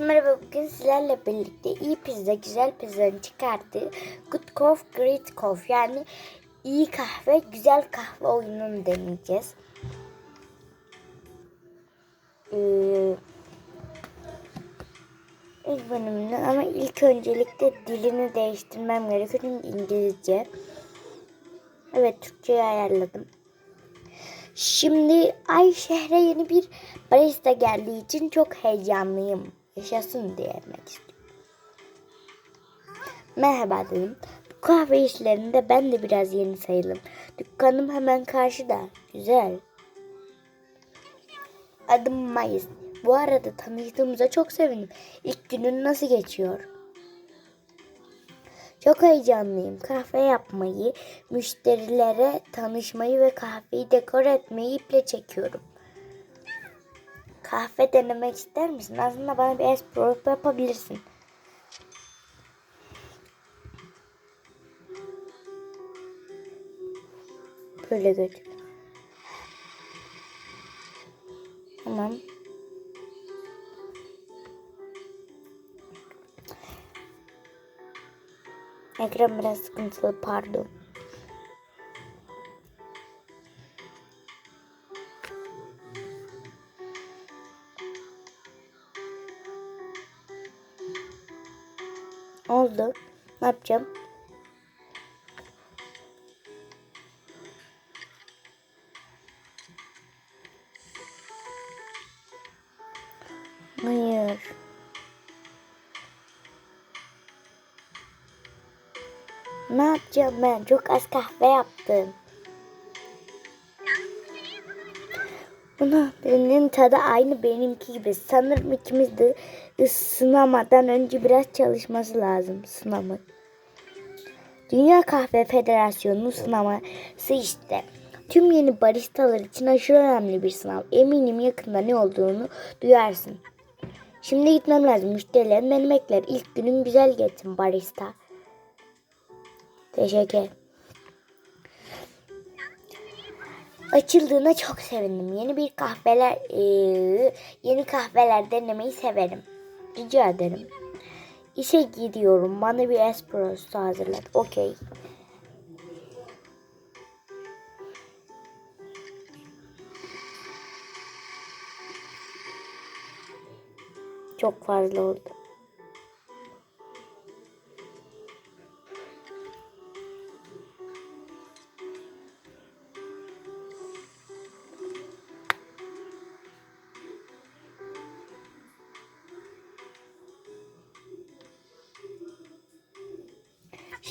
Merhaba bugün sizlerle birlikte iyi pizza güzel pizzanın çıkarttığı Good Coffee Great Coffee yani iyi kahve güzel kahve oyununu deneyeceğiz. Ee, ilk bölümünü ama ilk öncelikle dilini değiştirmem gerekiyor çünkü İngilizce. Evet Türkçe'ye ayarladım. Şimdi ay şehre yeni bir barista geldiği için çok heyecanlıyım. Yaşasın diye demek istiyorum. Merhaba dedim. Bu kahve işlerinde ben de biraz yeni sayılım. Dükkanım hemen karşıda. Güzel. Adım Mayıs. Bu arada tanıştığımıza çok sevindim. İlk günün nasıl geçiyor? Çok heyecanlıyım. Kahve yapmayı, müşterilere tanışmayı ve kahveyi dekor etmeyi iple çekiyorum. Kahve denemek ister misin? Aslında bana bir espresso yapabilirsin. Böyle götür. Tamam. Ekran biraz sıkıntılı pardon. Oldu. Ne yapacağım? Hayır. Ne yapacağım ben? Çok az kahve yaptım. Birinin tadı aynı benimki gibi. Sanırım ikimiz de ısınamadan önce biraz çalışması lazım sınamak. Dünya Kahve Federasyonu'nun sınaması işte. Tüm yeni baristalar için aşırı önemli bir sınav. Eminim yakında ne olduğunu duyarsın. Şimdi gitmem lazım. Müşterilerim beni bekler. İlk günün güzel geçsin barista. Teşekkür. Açıldığına çok sevindim. Yeni bir kahveler, eee, yeni kahveler denemeyi severim. Rica ederim. İşe gidiyorum. Bana bir espresso hazırlat. Okey. Çok fazla oldu.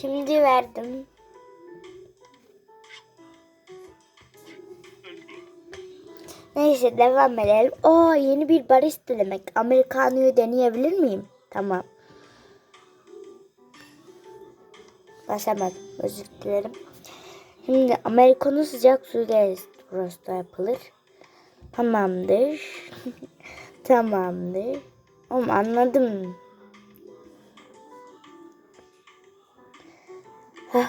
Şimdi verdim. Neyse devam edelim. Oo yeni bir barista demek. Americano'yu deneyebilir miyim? Tamam. Basamadım. Özür dilerim. Şimdi Americano sıcak suyla espresso yapılır. Tamamdır. Tamamdır. Oğlum anladım. Of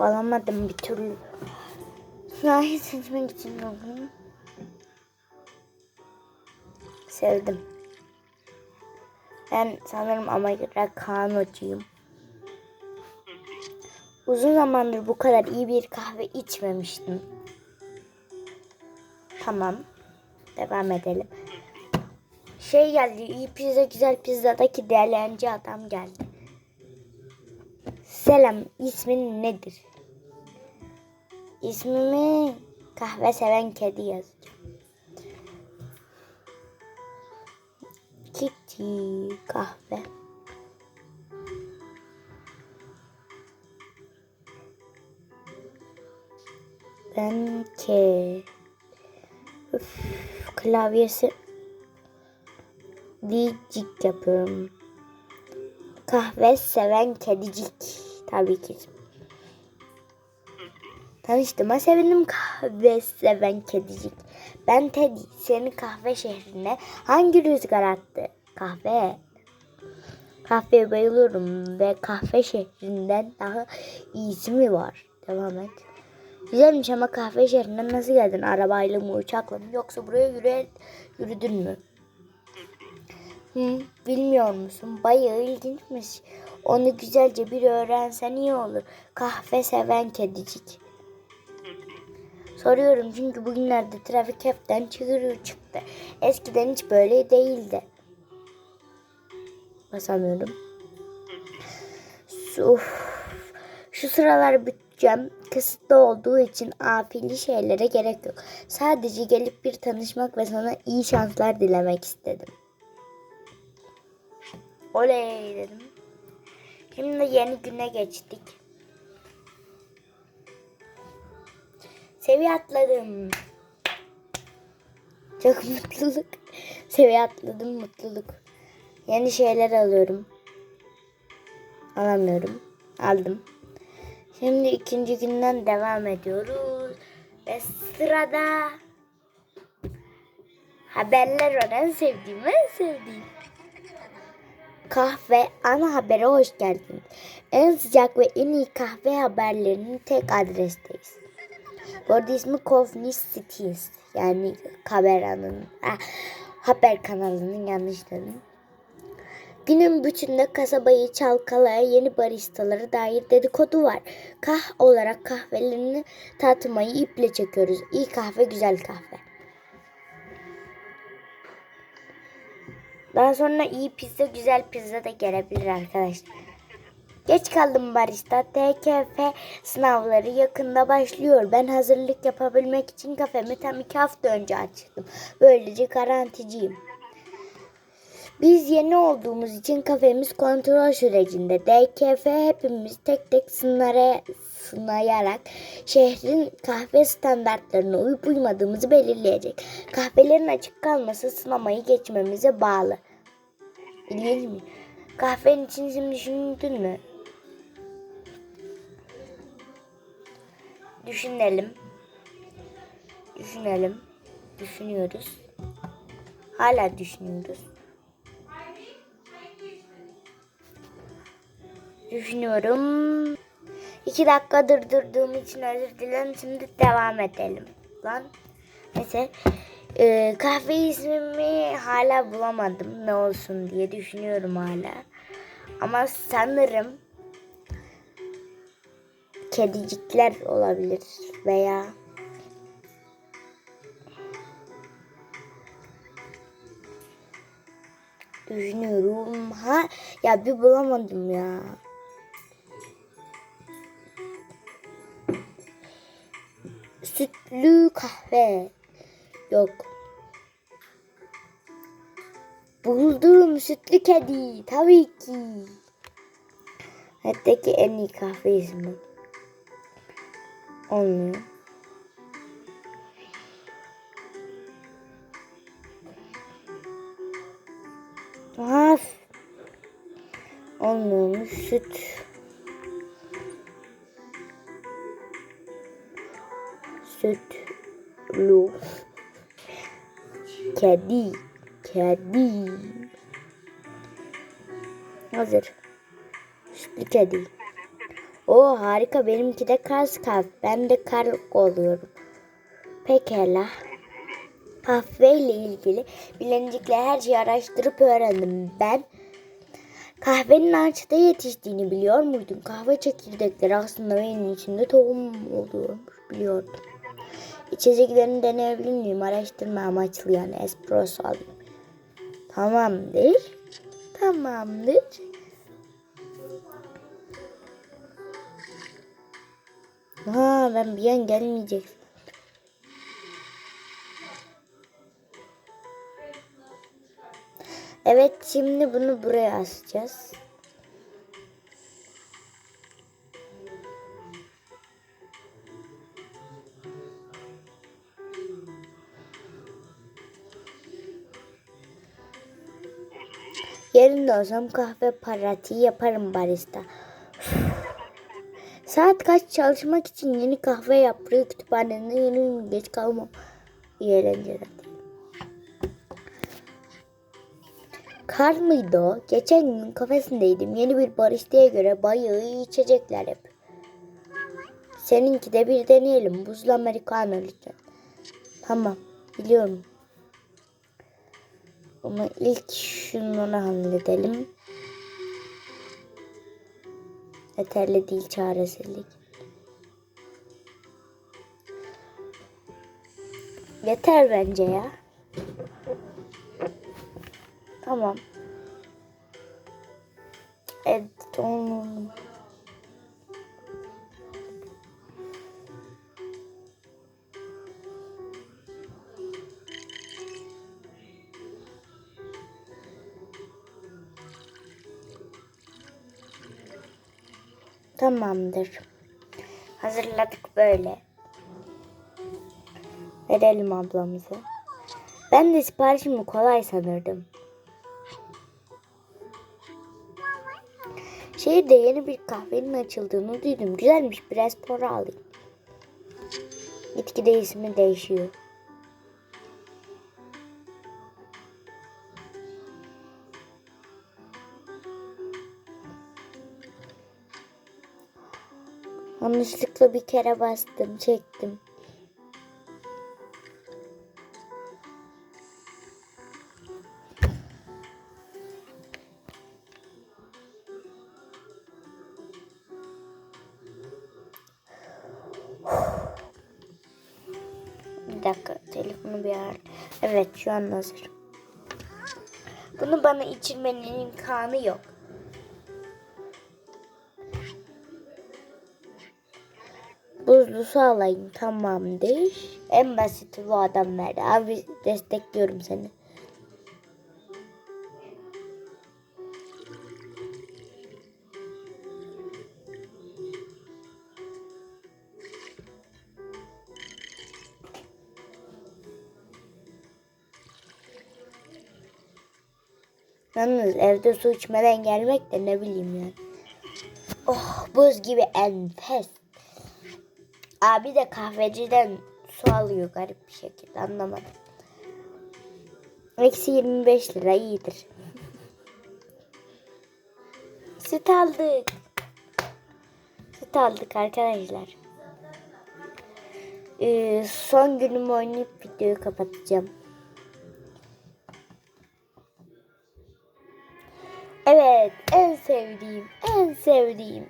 alamadım bir türlü. Sahil seçmek için oldum. Sevdim. Ben sanırım Amerikanocuyum. Uzun zamandır bu kadar iyi bir kahve içmemiştim. Tamam. Devam edelim. Şey geldi. iyi pizza güzel pizzadaki değerlenci adam geldi. Selam, ismin nedir? İsmimi kahve seven kedi yazacağım. Kitty kahve. Ben ke Üf, klavyesi Dicik yapıyorum. Kahve seven kedicik. Tabii ki. Tanıştığıma sevindim kahve seven kedicik. Ben Teddy. Seni kahve şehrine hangi rüzgar attı? Kahve. Kahveye bayılıyorum ve kahve şehrinden daha iyisi mi var? Devam et. Güzelmiş ama kahve şehrine nasıl geldin? Arabayla mı, uçakla mı? Yoksa buraya yürü, yürüdün mü? Hı, bilmiyor musun? Bayağı ilginçmiş. Onu güzelce bir öğrensen iyi olur. Kahve seven kedicik. Soruyorum çünkü bugünlerde trafik hepten çığırıyor çıktı. Eskiden hiç böyle değildi. Basamıyorum. Uf. Şu sıralar bütçem kısıtlı olduğu için afili şeylere gerek yok. Sadece gelip bir tanışmak ve sana iyi şanslar dilemek istedim. Oley dedim. Şimdi yeni güne geçtik. Seviye atladım. Çok mutluluk. Seviye atladım mutluluk. Yeni şeyler alıyorum. Alamıyorum. Aldım. Şimdi ikinci günden devam ediyoruz. Ve sırada haberler var. En sevdiğim, en sevdiğim. Kahve ana habere hoş geldin. En sıcak ve en iyi kahve haberlerinin tek adresteyiz. Bu arada ismi Coffee Cities. Yani kameranın, ah, haber kanalının yanlış dedim. Günün bütünde kasabayı çalkalayan yeni baristalara dair dedikodu var. Kah olarak kahvelerini tatmayı iple çekiyoruz. İyi kahve güzel kahve. Daha sonra iyi pizza güzel pizza da gelebilir arkadaşlar. Geç kaldım barista. TKF sınavları yakında başlıyor. Ben hazırlık yapabilmek için kafemi tam iki hafta önce açtım. Böylece garanticiyim. Biz yeni olduğumuz için kafemiz kontrol sürecinde. DKF hepimiz tek tek sınara, sınayarak şehrin kahve standartlarına uyup uymadığımızı belirleyecek. Kahvelerin açık kalması sınamayı geçmemize bağlı. İlginç mi? Kahvenin için şimdi düşündün mü? Düşünelim. Düşünelim. Düşünüyoruz. Hala düşünüyoruz. Düşünüyorum. İki dakika durdurduğum için özür dilerim. Şimdi devam edelim. Lan. Neyse. Ee, kahve ismimi hala bulamadım. Ne olsun diye düşünüyorum hala. Ama sanırım kedicikler olabilir veya düşünüyorum. Ha ya bir bulamadım ya. Sütlü kahve. Yok. Buldum sütlü kedi. Tabii ki. Hatta ki en iyi kahve ismi. Olmuyor. Ha. Olmuyormuş. Süt. Kedi. Kedi. Hazır. Sütlü kedi. O harika benimki de kaz kalp. Ben de kar oluyorum. Pekala. Kahve ile ilgili bilinecekle her şeyi araştırıp öğrendim. Ben kahvenin ağaçta yetiştiğini biliyor muydun? Kahve çekirdekleri aslında benim içinde tohum oluyormuş biliyordum. İçeceklerini deneyebilir miyim? Araştırma amaçlı yani espresso alayım. Tamamdır. Tamamdır. Ha ben bir an gelmeyecek. Evet şimdi bunu buraya asacağız. Yerinde olsam kahve parati yaparım barista. Saat kaç çalışmak için yeni kahve yaprağı kütüphanede yeni geç kalmam. İyi eğlenceler. Kar mıydı o? Geçen gün kafesindeydim. Yeni bir baristaya göre bayağı iyi içecekler hep. Seninki de bir deneyelim. Buzlu americano lütfen. Tamam. Biliyorum. Ama ilk şunu halledelim. Yeterli değil çaresizlik. Yeter bence ya. Tamam. Evet, onu. Tamamdır. Hazırladık böyle. Verelim ablamıza. Ben de siparişimi kolay sanırdım. Şehirde yeni bir kahvenin açıldığını duydum. Güzelmiş biraz para alayım. Gitgide ismi değişiyor. Yanlışlıkla bir kere bastım, çektim. Bir dakika telefonu bir ayar. Evet şu an hazır. Bunu bana içirmenin imkanı yok. Buzlu su alayım tamamdır. En basit bu adam verdi. Abi destekliyorum seni. Yalnız evde su içmeden gelmek de ne bileyim yani. Oh buz gibi enfes. Abi de kahveciden su alıyor garip bir şekilde anlamadım. Eksi 25 lira iyidir. Süt aldık. Süt aldık arkadaşlar. Ee, son günümü oynayıp videoyu kapatacağım. Evet en sevdiğim en sevdiğim.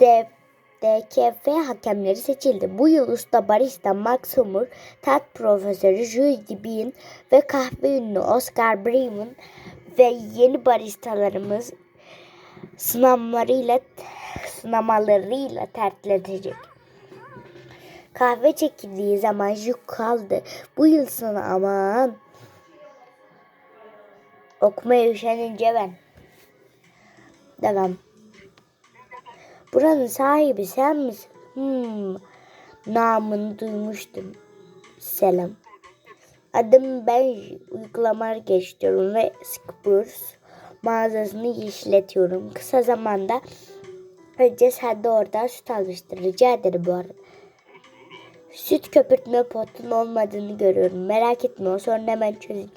De DKF hakemleri seçildi. Bu yıl usta barista Max Hummer, tat profesörü Jules Dibin ve kahve ünlü Oscar Bremen ve yeni baristalarımız sınavlarıyla sınamalarıyla tertletecek. Kahve çekildiği zaman yük kaldı. Bu yıl sana aman. Okumaya üşenince ben. Devam. Buranın sahibi sen misin? Hmm. Namını duymuştum. Selam. Adım Benji. Uygulamalar geçiyorum ve Spurs mağazasını işletiyorum. Kısa zamanda önce sen de oradan süt almıştır. Rica ederim bu arada. Süt köpürtme potun olmadığını görüyorum. Merak etme o sorunu hemen çözeyim.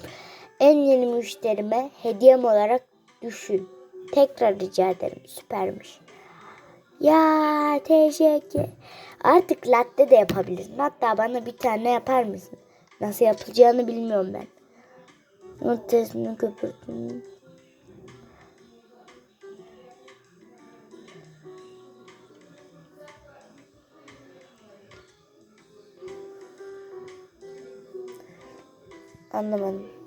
En yeni müşterime hediyem olarak düşün. Tekrar rica ederim. Süpermiş. Ya teşekkür. Artık latte de yapabilirsin. Hatta bana bir tane yapar mısın? Nasıl yapılacağını bilmiyorum ben. Lattesini köpürtün. Anlamadım.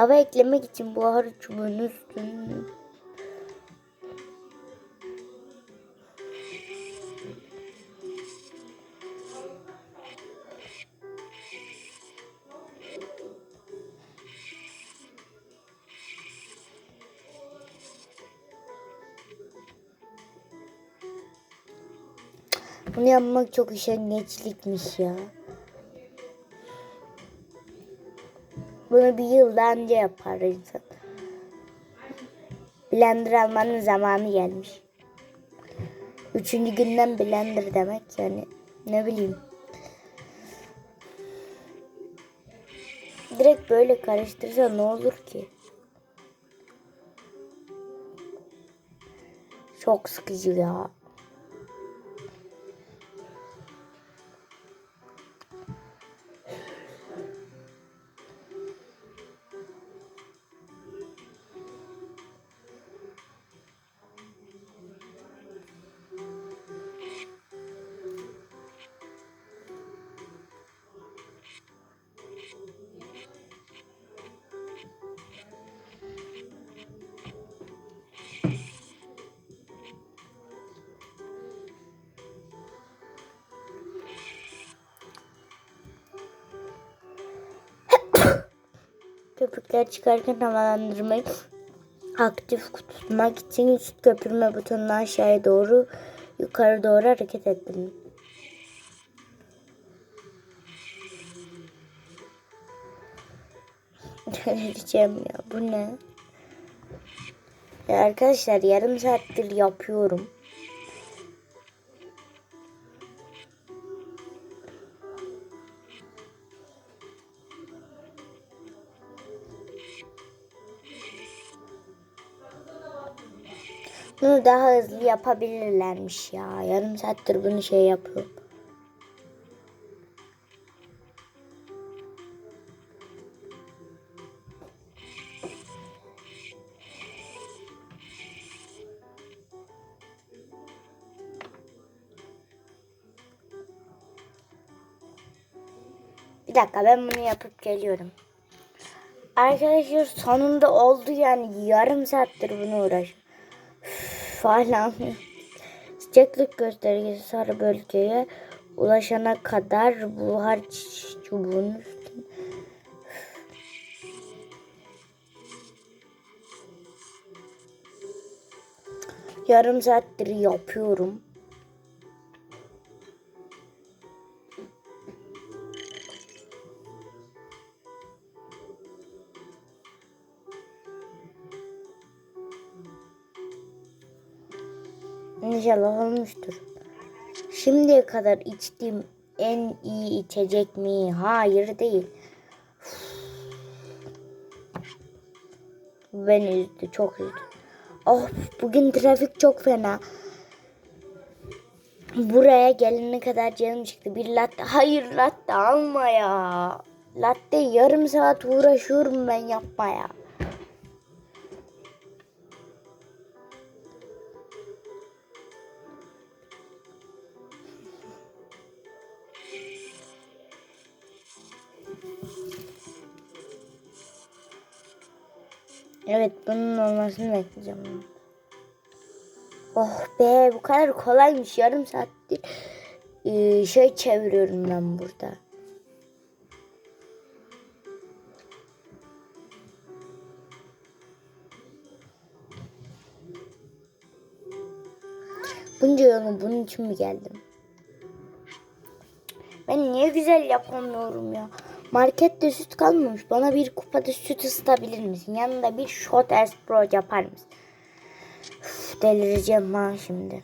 Hava eklemek için buhar çubuğunun üstünü Bunu yapmak çok üşengeçlikmiş ya. Bunu bir yılda önce yapar insan. Blender almanın zamanı gelmiş. Üçüncü günden blender demek yani ne bileyim. Direkt böyle karıştırsa ne olur ki? Çok sıkıcı ya. Köpükler çıkarken havalandırmayı aktif tutmak için üst köpürme butonunu aşağıya doğru yukarı doğru hareket ettim. Delireceğim ya bu ne? Ya arkadaşlar yarım saattir yapıyorum. Bunu daha hızlı yapabilirlermiş ya. Yarım saattir bunu şey yapıyorum. Bir dakika ben bunu yapıp geliyorum. Arkadaşlar sonunda oldu yani yarım saattir bunu uğraş. Falan. Sıcaklık göstergesi sarı bölgeye ulaşana kadar buhar ç- çubuğunun üstüne. Yarım saattir yapıyorum. İnşallah olmuştur. Şimdiye kadar içtiğim en iyi içecek mi? Hayır değil. Beni üzdü, çok üzdü. Oh, bugün trafik çok fena. Buraya gelene kadar canım çıktı. Bir latte. Hayır latte alma ya. Latte yarım saat uğraşıyorum ben yapmaya. Evet bunun olmasını bekleyeceğim. Oh be bu kadar kolaymış. Yarım saattir ee, şey çeviriyorum ben burada. Bunca yolu bunun için mi geldim? Ben niye güzel yapamıyorum ya? Markette süt kalmamış. Bana bir kupada süt ısıtabilir misin? Yanında bir shot espro yapar mısın? Üf, delireceğim ha şimdi.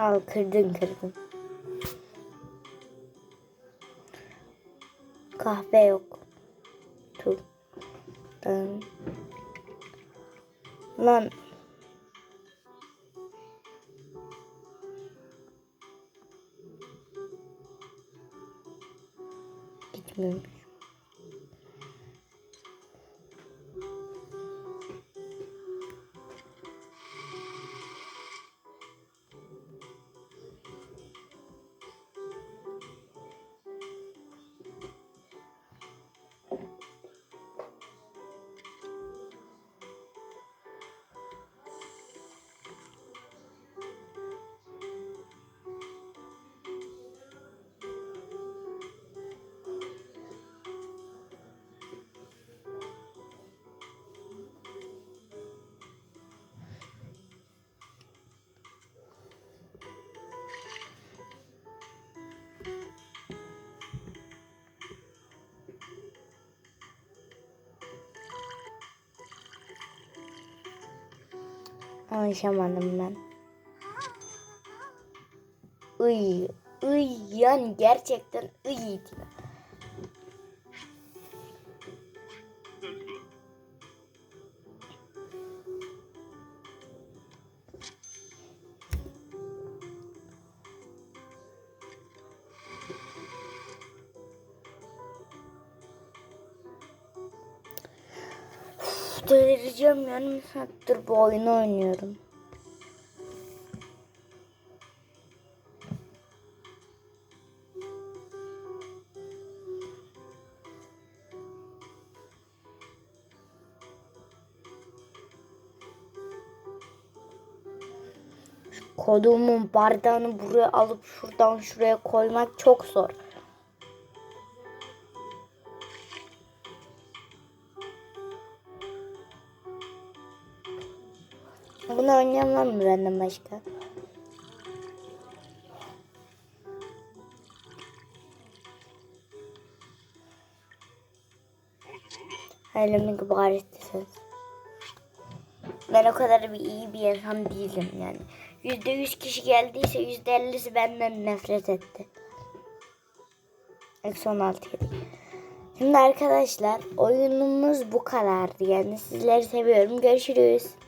Al kırdın kırdın. Kahve yok. Ben... Lan. Gitmemiş. Alışamadım ben. Iy, iy yani gerçekten iy Delireceğim yarım saattir bu oyunu oynuyorum. Kodumun bardağını buraya alıp şuradan şuraya koymak çok zor. Bunu oynayamam benden başka? Elimi kibar ettiniz. Ben o kadar bir iyi bir insan değilim yani. Yüzde yüz kişi geldiyse yüzde ellisi benden nefret etti. Eksi on altı. Şimdi arkadaşlar oyunumuz bu kadardı. Yani sizleri seviyorum. Görüşürüz.